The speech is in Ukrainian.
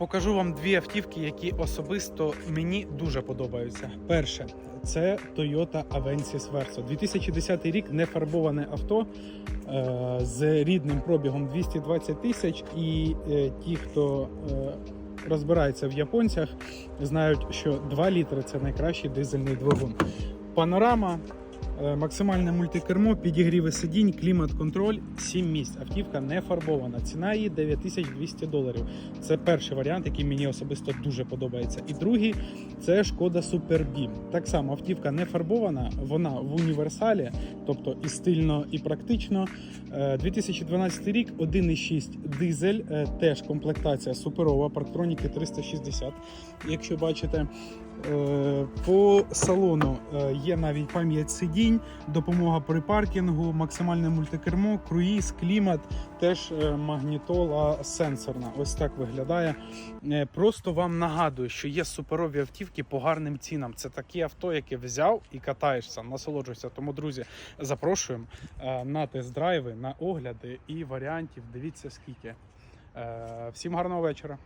Покажу вам дві автівки, які особисто мені дуже подобаються. Перше, це Toyota Avensis Verso. 2010 рік нефарбоване авто е, з рідним пробігом 220 тисяч. І е, ті, хто е, розбирається в японцях, знають, що 2 літри це найкращий дизельний двигун. Панорама, максимальне мультикермо, підігріви сидінь, клімат-контроль, 7 місць. Автівка не фарбована. Ціна її 9200 доларів. Це перший варіант, який мені особисто дуже подобається. І другий це шкода Beam. Так само автівка не фарбована, вона в універсалі, тобто і стильно, і практично. Е, 2012 рік, 1,6 дизель, е, теж комплектація суперова, парктроніки 360. Якщо бачите, Е, по салону е, є навіть пам'ять сидінь, допомога при паркінгу, максимальне мультикермо, круїз, клімат, теж е, магнітола сенсорна. Ось так виглядає. Е, Просто вам нагадую, що є суперові автівки по гарним цінам. Це такі авто, які взяв і катаєшся, насолоджуєшся. Тому, друзі, запрошуємо е, на тест-драйви, на огляди і варіантів. Дивіться скільки. Е, Всім гарного вечора.